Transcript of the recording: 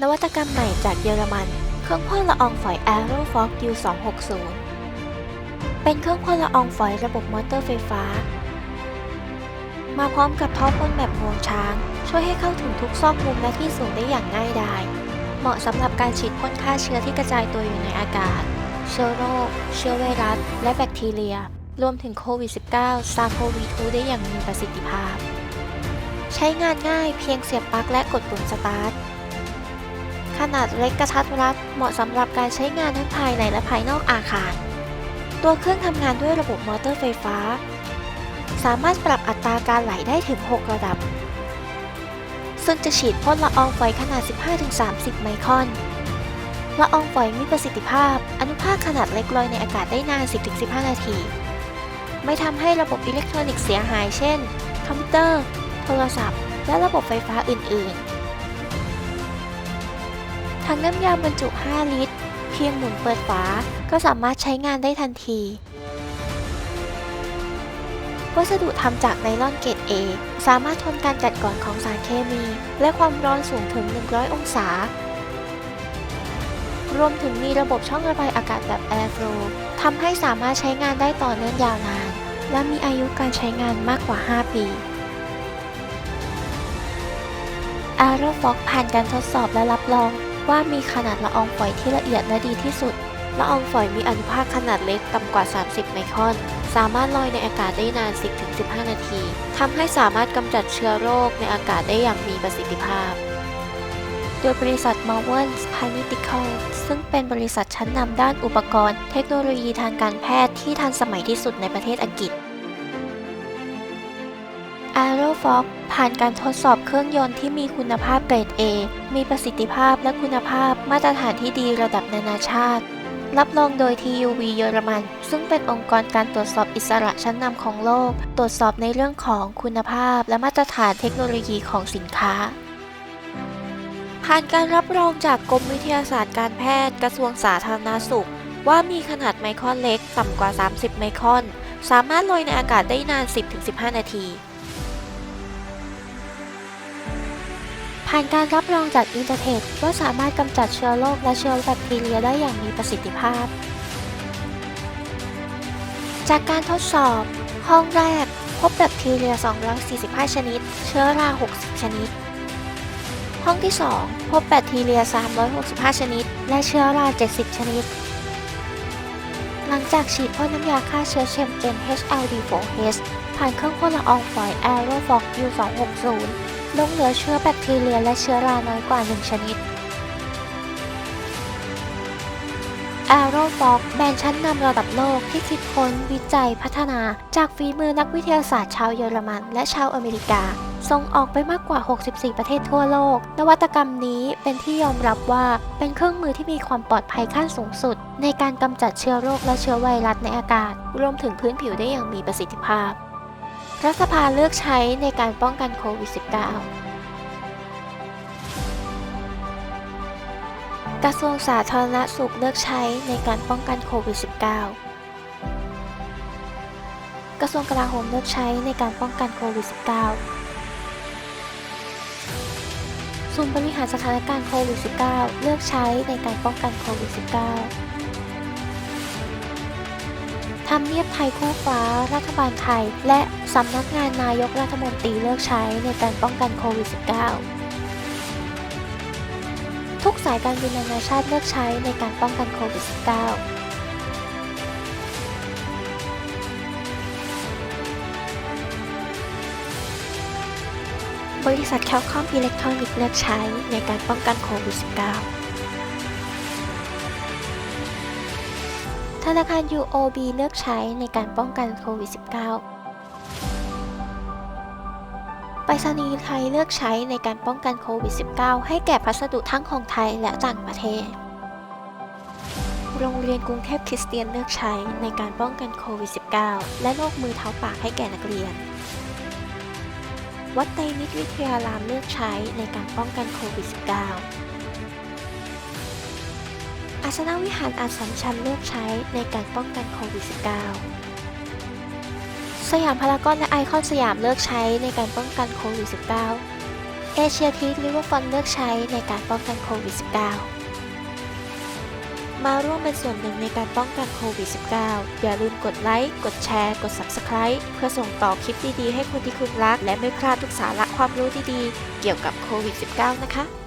นวัตกรรมใหม่จากเยอรมัน เครื่องพ่นละอองฝอย Aerofog U260 เป็นเครื่องพ่นละอองฝอยระบบมอเตอร์ไฟฟ้า มาพร้อมกับท่อพ่นแบบงวงช้าง ช่วยให้เข้าถึงทุกซอกมุมและที่สูงได้อย่างง่ายดาย เหมาะสำหรับการฉีดพ่นฆ่าเชื้อที่กระจายตัวอยู่ในอากาศ เชื้อโรค เชื้อไวรัส และแบคทีเรีย รวมถึงโควิด -19 ซาโควี2ได้อย่างมีประสิทธิภาพ ใช้งานง่ายเพียงเสียบปลั๊กและกดปุ่มสตาร์ท ขนาดเล็กกระทัดรัดเหมาะสำหรับการใช้งานทั้งภายในและภายนอกอาคาร ตัวเครื่องทำงานด้วยระบบมอเตอร์ไฟฟ้า สามารถปรับอัตราการไหลได้ถึง 6 ระดับ ซึ่งจะฉีดพ่นละอองฝอยขนาด 15-30 ไมครอน ละอองฝอยมีประสิทธิภาพ อนุภาคขนาดเล็กลอยในอากาศได้นาน 10-15 นาที ไม่ทำให้ระบบอิเล็กทรอนิกส์เสียหาย เช่น คอมพิวเตอร์ โทรศัพท์ และระบบไฟฟ้าอื่น ๆ ทั้งน้ำยาบรรจุ 5 ลิตร เพียงหมุนเปิดฝา ก็สามารถใช้งานได้ทันที วัสดุทำจากไนลอนเกรด A สามารถทนการกัดกร่อนของสารเคมี และความร้อนสูงถึง 100 องศา รวมถึงมีระบบช่องระบายอากาศแบบ Airflow ทำให้สามารถใช้งานได้ต่อเนื่องยาวนาน และมีอายุการใช้งานมากกว่า 5 ปี a e r o f o g ผ่านการทดสอบและรับรอง ว่ามีขนาดละอองฝอยที่ละเอียดและดีที่สุด ละอองฝอยมีอนุภาคขนาดเล็กต่ำกว่า 30 ไมครอน สามารถลอยในอากาศได้นาน 10-15 นาทีทำให้สามารถกำจัดเชื้อโรคในอากาศได้อย่างมีประสิทธิภาพ โดยบริษัท m a r v e l Pharmaceutical ซึ่งเป็นบริษัทชั้นนำด้านอุปกรณ์ เทคโนโลยีทางการแพทย์ที่ทันสมัยที่สุดในประเทศอังกฤษ Aerofog ผ่านการทดสอบเครื่องยนต์ที่มีคุณภาพเกรด A มีประสิทธิภาพและคุณภาพมาตรฐานที่ดีระดับนานาชาติ รับรองโดย TUV เยอรมัน ซึ่งเป็นองค์กรการตรวจสอบอิสระชั้นนำของโลก ตรวจสอบในเรื่องของคุณภาพและมาตรฐานเทคโนโลยีของสินค้า ผ่านการรับรองจากกรมวิทยาศาสตร์การแพทย์กระทรวงสาธารณาสุข ว่ามีขนาดไมครอนเล็กต่ำกว่า 30 ไมครอน สามารถลอยในอากาศได้นาน 10-15 นาที ผ่านการรับรองจากอินเตอร์เทคว่าสามารถกำจัดเชื้อโรคและเชื้อแบคทีเรียได้อย่างมีประสิทธิภาพ จากการทดสอบ ห้องแรก พบแบคทีเรีย 245 ชนิด เชื้อรา 60 ชนิด ห้องที่ 2 พบแบคทีเรีย 365 ชนิด และเชื้อรา 70 ชนิด หลังจากฉีดพ่นน้ำยาฆ่าเชื้อเชมเจน HLD4H ผ่านเครื่องพ่นละอองฝอย Aerofog U260 ลงเหลือเชื้อแบคทีเรียและเชื้อราน้อยกว่า 1 ชนิด Aerofog แบรนด์ชั้นนำระดับโลกที่คิดค้นวิจัยพัฒนา จากฝีมือนักวิทยาศาสตร์ชาวเยอรมัน และชาวอเมริกา ส่งออกไปมากกว่า 64 ประเทศทั่วโลก นวัตกรรมนี้เป็นที่ยอมรับว่าเป็นเครื่องมือที่มีความปลอดภัยขั้นสูงสุด ในการกำจัดเชื้อโรคและเชื้อไวรัสในอากาศ รวมถึงพื้นผิวได้อย่างมีประสิทธิภาพ รัฐสภาเลือกใช้ในการป้องกันโควิด -19 กระทรวงสาธารณสุขเลือกใช้ในการป้องกันโควิด -19 กระทรวงกลาโหมเลือกใช้ในการป้องกันโควิด -19 ศูนย์บริหารสถานการณ์โควิด -19 เลือกใช้ในการป้องกันโควิด -19 ทำเนียบไทยคู่ฟ้า รัฐบาลไทย และสำนักงานนายกรัฐมนตรีเลือกใช้ในการป้องกันโควิด -19 ทุกสายการบินนานาชาติเลือกใช้ในการป้องกันโควิด -19 บริษัทแคลคอมอิเล็กทรอนิกส์เลือกใช้ในการป้องกันโควิด -19 ธนาคาร UOB เลือกใช้ในการป้องกันโควิด -19 ไปรษณีย์ไทยเลือกใช้ในการป้องกันโควิด -19 ให้แก่พัสดุทั้งของไทยและต่างประเทศ โรงเรียนกรุงเทพคริสเตียนเลือกใช้ในการป้องกันโควิด -19 และโรคมือเท้าปากให้แก่นักเรียน วัดไตรมิตรวิทยารามเลือกใช้ในการป้องกันโควิด -19 อาสนวิหารอาสัมชัญเลือกใช้ในการป้องกันโควิด -19 สยามพารากอนและไอคอนสยามเลือกใช้ในการป้องกันโควิด -19 เอเชียทีลิเวอร์ฟอนเลือกใช้ในการป้องกันโควิด -19 มาร่วมเป็นส่วนหนึ่งในการป้องกันโควิด -19 อย่าลืมกดไลค์ กดแชร์ กด Subscribe เพื่อส่งต่อคลิปดีๆ ให้คนที่คุณรัก และไม่พลาดทุกสาระความรู้ดีๆ เกี่ยวกับโควิด -19 นะคะ